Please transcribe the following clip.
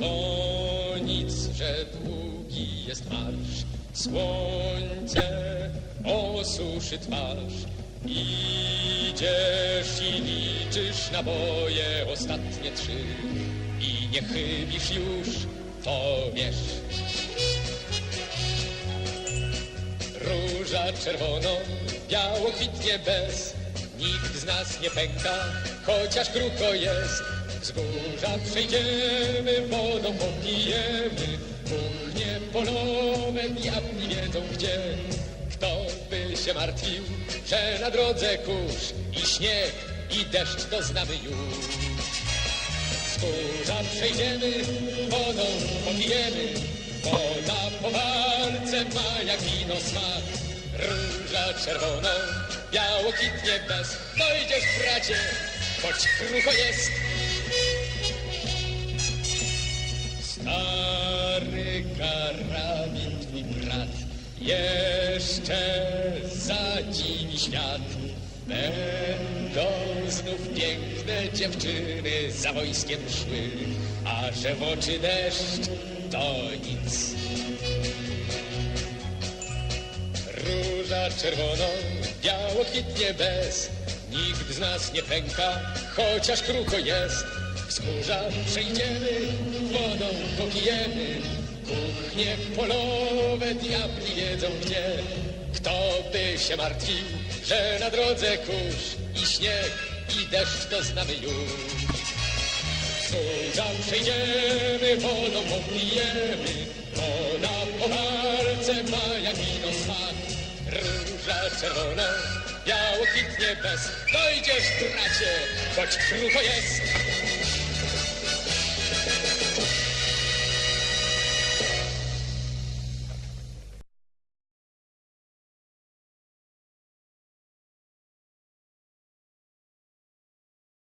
To nic, że długi jest marsz, słońce osuszy twarz. Idziesz i liczysz naboje ostatnie trzy i nie chybisz już, to wiesz. Róża czerwono, biało kwitnie bez, nikt z nas nie pęka, chociaż krucho jest. Wzgórza przejdziemy, wodą popijemy. Kuchnie polowe, diabli wiedzą gdzie. Kto by się martwił, że na drodze kurz i śnieg i deszcz to znamy już. Wzgórza przejdziemy, wodą popijemy. Woda po walce ma jak wino smak. Róża czerwoną, biało kwitnie bez. Dojdziesz, bracie, choć krucho jest. Brat jeszcze zadziwi świat. Będą znów piękne dziewczyny za wojskiem szły, a że w oczy deszcz to nic. Róża czerwoną, biało kwitnie bez. Nikt z nas nie pęka, chociaż krucho jest. Wzgórza przejdziemy, wodą popijemy. Kuchnie polowe, diabli wiedzą gdzie. Kto by się martwił, że na drodze kurz i śnieg i deszcz to znamy już. Wzgórza przejdziemy, wodą popijemy. Woda po walce ma jak wino smak. Róża czerwona, biało kwitnie bez. Dojdziesz, bracie, choć krucho jest.